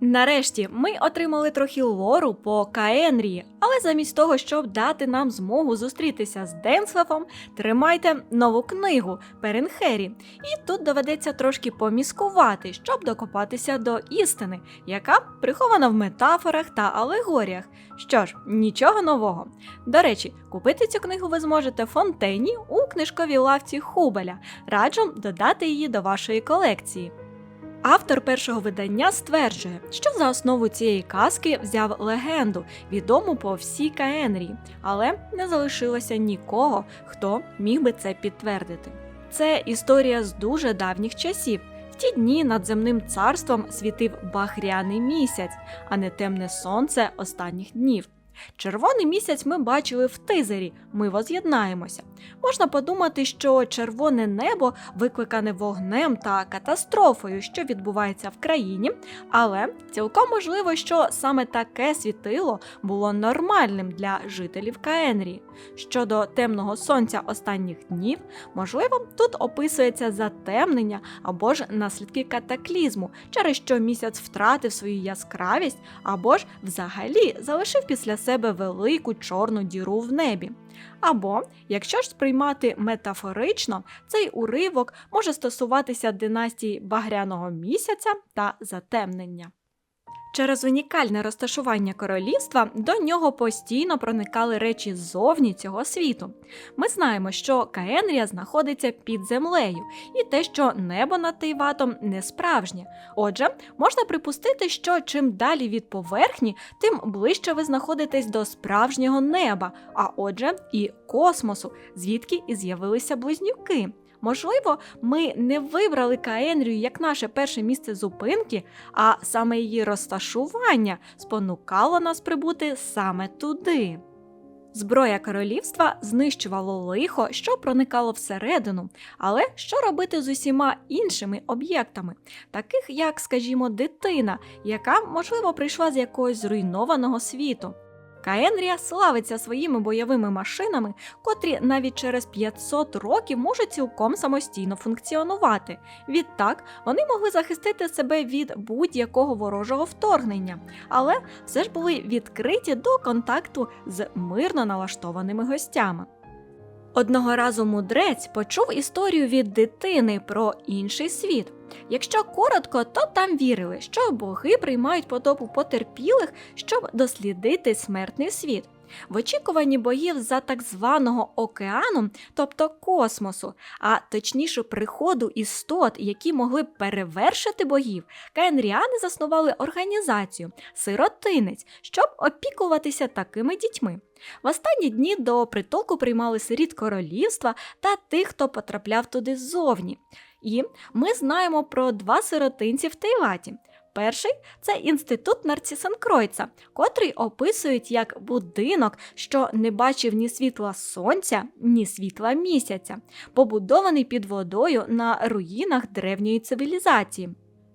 Нарешті ми отримали трохи лору по Каенрії, але замість того, щоб дати нам змогу зустрітися з Денслефом, тримайте нову книгу Перенхері. І тут доведеться трошки поміскувати, щоб докопатися до істини, яка прихована в метафорах та алегоріях. Що ж, нічого нового. До речі, купити цю книгу ви зможете в фонтейні у книжковій лавці Хубеля. Раджу додати її до вашої колекції. Автор першого видання стверджує, що за основу цієї казки взяв легенду, відому по всій Каенрії, але не залишилося нікого, хто міг би це підтвердити. Це історія з дуже давніх часів. В ті дні над земним царством світив бахряний місяць, а не темне сонце останніх днів. Червоний місяць ми бачили в тизері, ми воз'єднаємося. Можна подумати, що червоне небо викликане вогнем та катастрофою, що відбувається в країні, але цілком можливо, що саме таке світило було нормальним для жителів Каенрії. Щодо темного сонця останніх днів, можливо, тут описується затемнення або ж наслідки катаклізму, через що місяць втратив свою яскравість або ж взагалі залишив після себе велику чорну діру в небі. Або, якщо ж сприймати метафорично, цей уривок може стосуватися династії багряного місяця та затемнення. Через унікальне розташування королівства до нього постійно проникали речі ззовні цього світу. Ми знаємо, що Каенрія знаходиться під землею, і те, що небо над Тейватом не справжнє. Отже, можна припустити, що чим далі від поверхні, тим ближче ви знаходитесь до справжнього неба, а отже, і космосу, звідки і з'явилися близнюки. Можливо, ми не вибрали Каенрію як наше перше місце зупинки, а саме її розташування спонукало нас прибути саме туди. Зброя королівства знищувало лихо, що проникало всередину. Але що робити з усіма іншими об'єктами, таких як, скажімо, дитина, яка, можливо, прийшла з якогось зруйнованого світу? Каенрія славиться своїми бойовими машинами, котрі навіть через 500 років можуть цілком самостійно функціонувати. Відтак вони могли захистити себе від будь-якого ворожого вторгнення, але все ж були відкриті до контакту з мирно налаштованими гостями. Одного разу мудрець почув історію від дитини про інший світ. Якщо коротко, то там вірили, що боги приймають подобу потерпілих, щоб дослідити смертний світ. В очікуванні богів за так званого океаном, тобто космосу, а точніше приходу істот, які могли б перевершити богів, каенріани заснували організацію сиротинець, щоб опікуватися такими дітьми. В останні дні до притулку приймали сиріт королівства та тих, хто потрапляв туди ззовні. І ми знаємо про два сиротинці в Тейваті. Перший це інститут Нарцісенкройца, котрий описують як будинок, що не бачив ні світла сонця, ні світла місяця, побудований під водою на руїнах древньої цивілізації.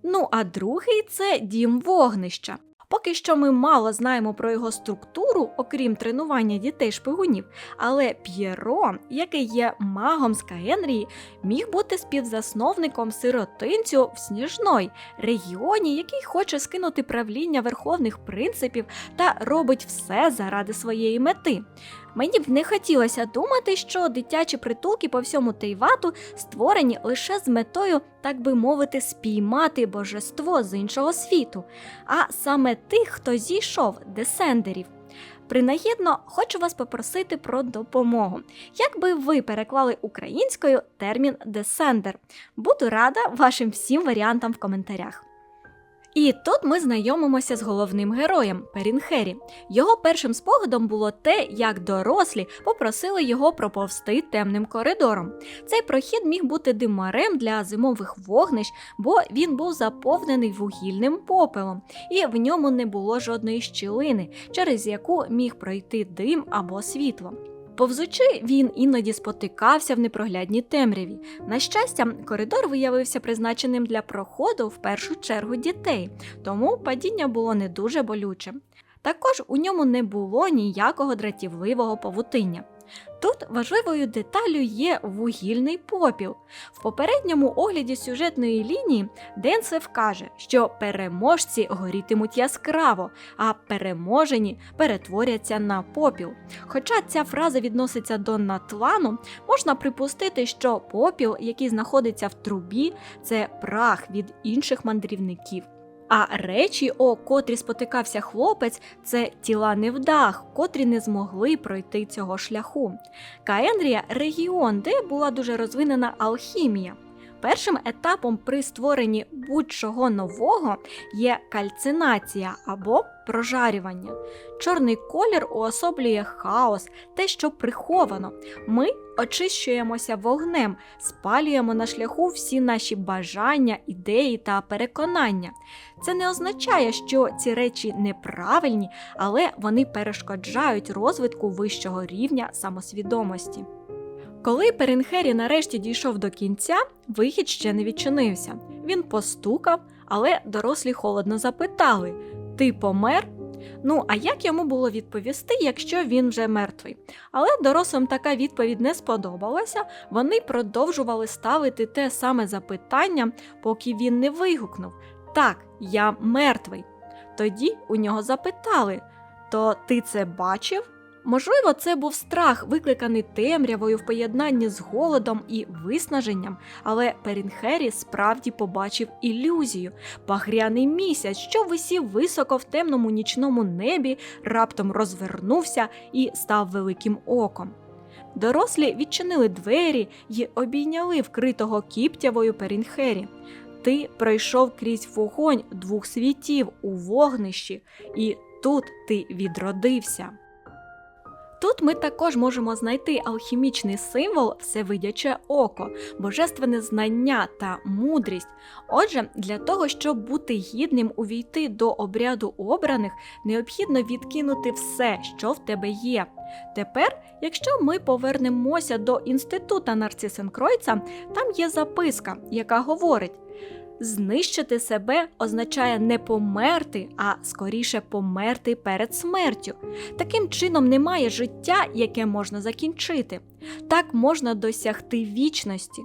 Ну а другий це дім вогнища. Поки що ми мало знаємо про його структуру, окрім тренування дітей шпигунів, але П'єро, який є магом з Каенрії, міг бути співзасновником сиротинцю в Сніжной, регіоні, який хоче скинути правління верховних принципів та робить все заради своєї мети. Мені б не хотілося думати, що дитячі притулки по всьому Тейвату створені лише з метою, так би мовити, спіймати божество з іншого світу, а саме тих, хто зійшов, десендерів. Принагідно хочу вас попросити про допомогу. Як би ви переклали українською термін десендер? Буду рада вашим всім варіантам в коментарях. І тут ми знайомимося з головним героєм Перінхері. Його першим спогадом було те, як дорослі попросили його проповсти темним коридором. Цей прохід міг бути димарем для зимових вогнищ, бо він був заповнений вугільним попелом, і в ньому не було жодної щілини, через яку міг пройти дим або світло. Повзучи, він іноді спотикався в непроглядній темряві. На щастя, коридор виявився призначеним для проходу в першу чергу дітей, тому падіння було не дуже болюче. Також у ньому не було ніякого дратівливого павутиння. Тут важливою деталю є вугільний попіл. В попередньому огляді сюжетної лінії Денсев каже, що переможці горітимуть яскраво, а переможені перетворяться на попіл. Хоча ця фраза відноситься до натлану, можна припустити, що попіл, який знаходиться в трубі, це прах від інших мандрівників. А речі, о котрі спотикався хлопець, це тіла невдах, котрі не змогли пройти цього шляху. Каенрія регіон, де була дуже розвинена алхімія. Першим етапом при створенні будь-чого нового є кальцинація або прожарювання. Чорний колір уособлює хаос, те, що приховано. Ми очищуємося вогнем, спалюємо на шляху всі наші бажання, ідеї та переконання. Це не означає, що ці речі неправильні, але вони перешкоджають розвитку вищого рівня самосвідомості. Коли Перенхері нарешті дійшов до кінця, вихід ще не відчинився. Він постукав, але дорослі холодно запитали: Ти помер? Ну, а як йому було відповісти, якщо він вже мертвий? Але дорослим така відповідь не сподобалася. Вони продовжували ставити те саме запитання, поки він не вигукнув: Так, я мертвий. Тоді у нього запитали: То ти це бачив? Можливо, це був страх, викликаний темрявою в поєднанні з голодом і виснаженням, але Перінхері справді побачив ілюзію. Багряний місяць, що висів високо в темному нічному небі, раптом розвернувся і став великим оком. Дорослі відчинили двері й обійняли вкритого кіптявою Перінхері. Ти пройшов крізь вогонь двох світів у вогнищі, і тут ти відродився. Тут ми також можемо знайти алхімічний символ всевидяче око, божественне знання та мудрість. Отже, для того, щоб бути гідним увійти до обряду обраних, необхідно відкинути все, що в тебе є. Тепер, якщо ми повернемося до інститута Нарцисенкройца, там є записка, яка говорить. Знищити себе означає не померти, а скоріше померти перед смертю. Таким чином немає життя, яке можна закінчити. Так можна досягти вічності.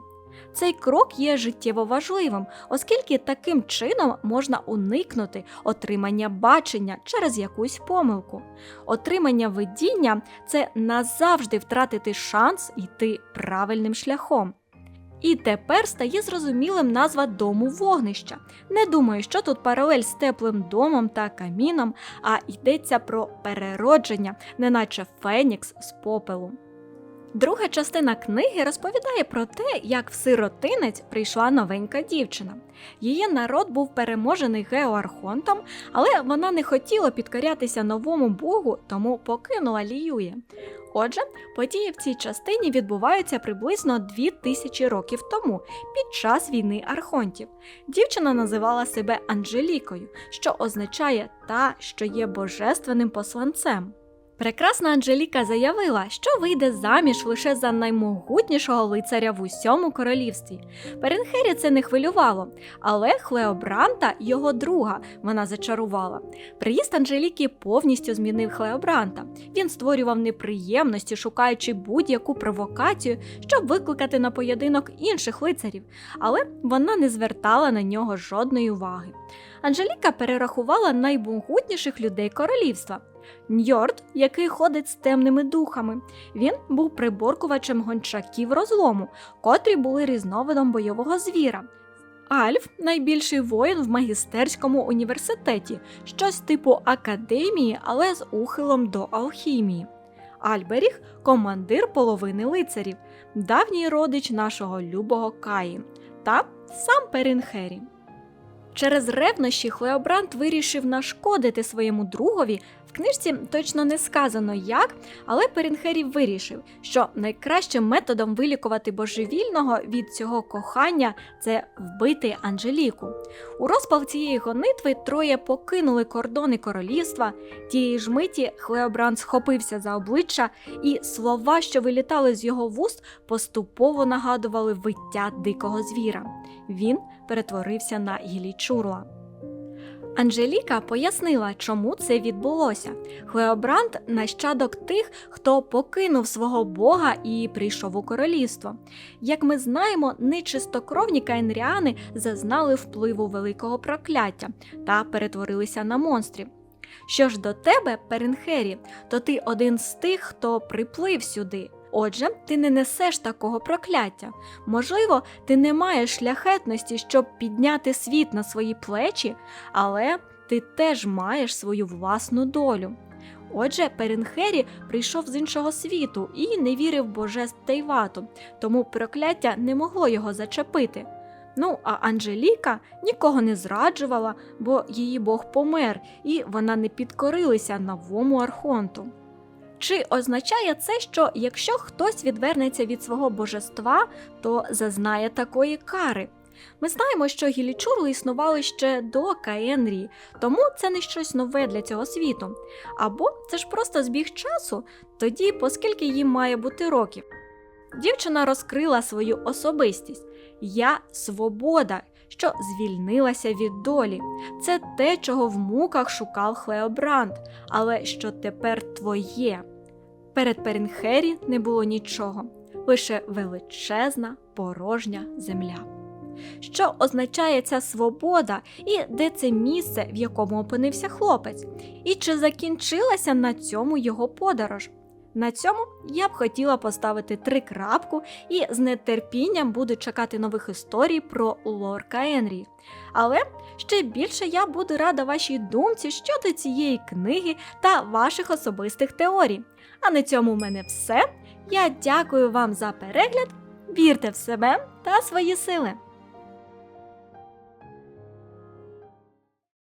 Цей крок є життєво важливим, оскільки таким чином можна уникнути отримання бачення через якусь помилку. Отримання видіння це назавжди втратити шанс йти правильним шляхом. І тепер стає зрозумілим назва дому вогнища. Не думаю, що тут паралель з теплим домом та каміном, а йдеться про переродження, неначе Фенікс з попелу. Друга частина книги розповідає про те, як в сиротинець прийшла новенька дівчина. Її народ був переможений геоархонтом, але вона не хотіла підкорятися новому богу, тому покинула Ліює. Отже, події в цій частині відбуваються приблизно 2000 років тому, під час війни архонтів. Дівчина називала себе Анжелікою, що означає та, що є божественним посланцем. Прекрасна Анжеліка заявила, що вийде заміж лише за наймогутнішого лицаря в усьому королівстві. Перенхері це не хвилювало, але Хлеобранта, його друга, вона зачарувала. Приїзд Анжеліки повністю змінив Хлеобранта. Він створював неприємності, шукаючи будь-яку провокацію, щоб викликати на поєдинок інших лицарів, але вона не звертала на нього жодної уваги. Анжеліка перерахувала наймогутніших людей королівства. Ньорд, який ходить з темними духами. Він був приборкувачем гончаків розлому, котрі були різновидом бойового звіра. Альф найбільший воїн в магістерському університеті, щось типу академії, але з ухилом до алхімії. Альберіг командир половини лицарів, давній родич нашого любого Каї та сам Перінхері. Через ревнощі Хлеобрант вирішив нашкодити своєму другові. В книжці точно не сказано як, але Перінхері вирішив, що найкращим методом вилікувати божевільного від цього кохання це вбити Анжеліку. У розпал цієї гонитви троє покинули кордони королівства. Тієї ж миті Хлеобрант схопився за обличчя, і слова, що вилітали з його вуст, поступово нагадували виття дикого звіра. Він перетворився на Гілічурла. Анжеліка пояснила, чому це відбулося. Хлеобранд нащадок тих, хто покинув свого Бога і прийшов у королівство. Як ми знаємо, нечистокровні каїнріани зазнали впливу великого прокляття та перетворилися на монстрів. Що ж до тебе, Перенхері, то ти один з тих, хто приплив сюди. Отже, ти не несеш такого прокляття. Можливо, ти не маєш шляхетності, щоб підняти світ на свої плечі, але ти теж маєш свою власну долю. Отже, Перенхері прийшов з іншого світу і не вірив божеств Тейвату, тому прокляття не могло його зачепити. Ну, а Анжеліка нікого не зраджувала, бо її Бог помер, і вона не підкорилася новому архонту. Чи означає це, що якщо хтось відвернеться від свого божества, то зазнає такої кари? Ми знаємо, що гілічурли існували ще до Каенрії, тому це не щось нове для цього світу. Або це ж просто збіг часу, тоді, оскільки їм має бути років. Дівчина розкрила свою особистість. Я свобода, що звільнилася від долі. Це те, чого в муках шукав Хлеобранд, але що тепер твоє. Перед Перенхері не було нічого, лише величезна порожня земля. Що означає ця свобода, і де це місце, в якому опинився хлопець, і чи закінчилася на цьому його подорож? На цьому я б хотіла поставити три крапку і з нетерпінням буду чекати нових історій про Лорка Енрі. Але ще більше я буду рада вашій думці щодо цієї книги та ваших особистих теорій. А на цьому в мене все. Я дякую вам за перегляд. Вірте в себе та свої сили!